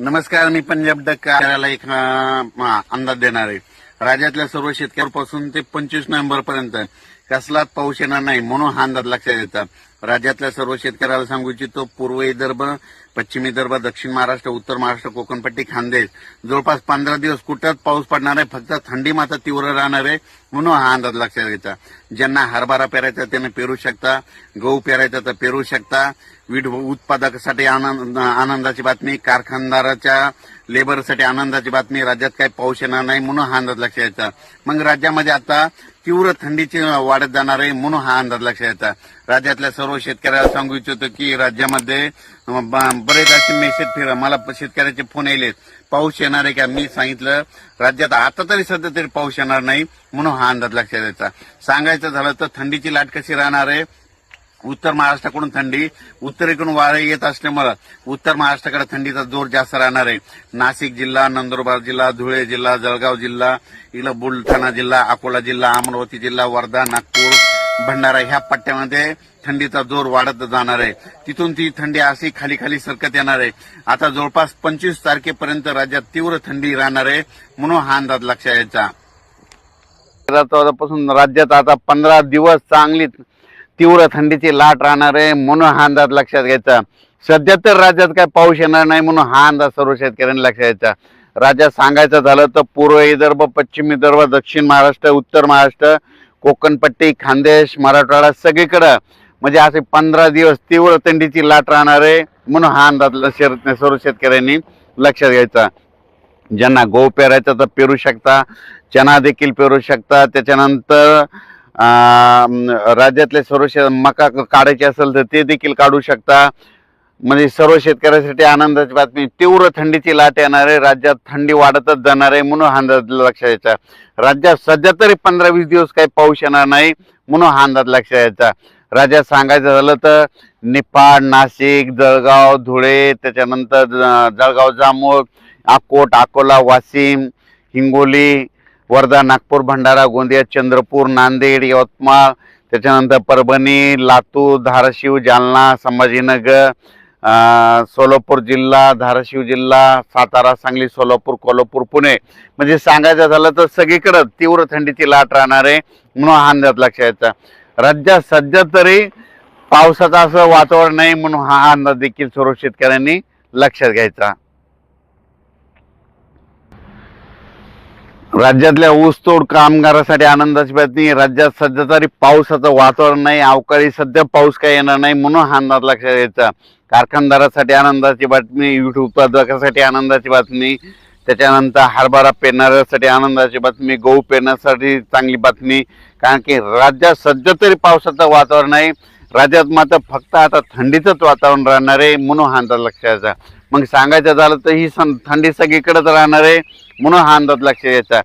नमस्कार मी पंजाब डक्काला एक अंदाज देणार आहे. राज्यातल्या सर्व शेतकऱ्यांपासून ते पंचवीस नोव्हेंबर पर्यंत कसलाच पाऊस येणार नाही म्हणून हा अंदाज लक्षात येतात राज्यातल्या सर्व शेतकऱ्याला सांगू इच्छितो पूर्व विदर्भ पश्चिम विदर्भ दक्षिण महाराष्ट्र उत्तर महाराष्ट्र कोकणपट्टी खानदेश. जवळपास पंधरा दिवस कुठंच पाऊस पडणार आहे फक्त थंडी मात्र तीव्र राहणार आहे म्हणून हा अंदाज लक्षात घ्यायचा ज्यांना हरभरा पेरायचा त्यांना पेरू शकता गहू पेरायचा तर पेरू शकता. वीट उत्पादकासाठी आनंद आनंदाची बातमी कारखानदाराच्या लेबरसाठी आनंदाची बातमी राज्यात काही पाऊस येणार नाही म्हणून हा अंदाज लक्षात घ्यायचा मग राज्यामध्ये आता तीव्र थंडीची वाढत जाणार आहे म्हणून हा अंदाज लक्षात येतात राज्यातल्या सर्व शेतकऱ्याला सांगू इच्छितो की राज्यामध्ये ब- बरेच असे मेसेज फिरा मला शेतकऱ्याचे फोन येले पाऊस येणार आहे का? मी सांगितलं राज्यात आता तरी सध्या तरी पाऊस येणार नाही म्हणून हा अंदाज लक्षात यायचा सांगायचं झालं तर थंडीची लाट कशी राहणार आहे? उत्तर महाराष्ट्राकडून थंडी उत्तरेकडून वारे येत असल्यामुळे उत्तर महाराष्ट्राकडे थंडीचा जोर जास्त राहणार आहे. नाशिक जिल्हा नंदुरबार जिल्हा धुळे जिल्हा जळगाव जिल्हा इला बुलढाणा जिल्हा अकोला जिल्हा अमरावती जिल्हा वर्धा नागपूर भंडारा ह्या पट्ट्यामध्ये थंडीचा जोर वाढत जाणार आहे. तिथून ती थंडी अशी खाली खाली सरकत येणार आहे. आता जवळपास पंचवीस तारखेपर्यंत राज्यात तीव्र थंडी राहणार आहे म्हणून हा अंदाज लक्षात यायचा. पासून राज्यात आता पंधरा दिवस चांगली तीव्र थंडीची लाट राहणार आहे म्हणून हा अंदाज लक्षात घ्यायचा. सध्या तर राज्यात काय पाऊस येणार नाही म्हणून हा अंदाज सर्व शेतकऱ्यांनी लक्षात घ्यायचा. राज्यात सांगायचं झालं तर पूर्व विदर्भ पश्चिम विदर्भ दक्षिण महाराष्ट्र उत्तर महाराष्ट्र कोकणपट्टी खानदेश मराठवाडा सगळीकडं म्हणजे असे पंधरा दिवस तीव्र थंडीची लाट राहणार आहे म्हणून हा अंदाज सर्व शेतकऱ्यांनी लक्षात घ्यायचा. ज्यांना गहू पेरायचा तर पेरू शकता चना देखील पेरू शकता. त्याच्यानंतर राज्यातले सर्व शेत मका काढायची असेल तर ते देखील काढू शकता. म्हणजे सर्व शेतकऱ्यासाठी आनंदाची बातमी तीव्र थंडीची लाट येणार आहे राज्यात थंडी वाढतच जाणार आहे म्हणून हा अंदाज लक्षात यायचा. राज्यात सध्या तरी पंधरा वीस दिवस काही पाऊस येणार नाही म्हणून हा अंदाज लक्षात यायचा. राज्यात सांगायचं झालं तर निफाड नाशिक जळगाव धुळे त्याच्यानंतर जळगाव जामोद अकोट अकोला वाशिम हिंगोली वर्धा नागपूर भंडारा गोंदिया चंद्रपूर नांदेड यवतमाळ त्याच्यानंतर परभणी लातूर धाराशिव जालना संभाजीनगर सोलापूर जिल्हा धाराशिव जिल्हा सातारा सांगली सोलापूर कोल्हापूर पुणे. म्हणजे सांगायचं झालं तर सगळीकडं तीव्र थंडीची लाट राहणार आहे म्हणून हा अंदाज लक्षात यायचा. राज्यात सध्या तरी पावसाचं असं वातावरण नाही म्हणून हा अंदाज देखील सर्व शेतकऱ्यांनी लक्षात घ्यायचा. राज्यातल्या ऊसतोड कामगारासाठी आनंदाची बातमी राज्यात सध्या तरी पावसाचं वातावरण नाही. अवकाळी सध्या पाऊस काही येणार नाही म्हणून हा अंदाज लक्षात घ्यायचा. कारखानदारासाठी आनंदाची बातमी वीट उत्पादकासाठी आनंदाची बातमी त्याच्यानंतर हरभरा पेरणाऱ्यासाठी आनंदाची बातमी गहू पेरण्यासाठी चांगली बातमी. कारण की राज्यात सध्या तरी पावसाचं वातावरण आहे. राज्यात मात्र फक्त आता थंडीचंच वातावरण राहणार आहे म्हणून हा अंदाज लक्षात यायचा मग सांगायचं झालं तर ही सं थंडी सगळीकडेच राहणार आहे म्हणून हा अंदाज लक्षात यायचा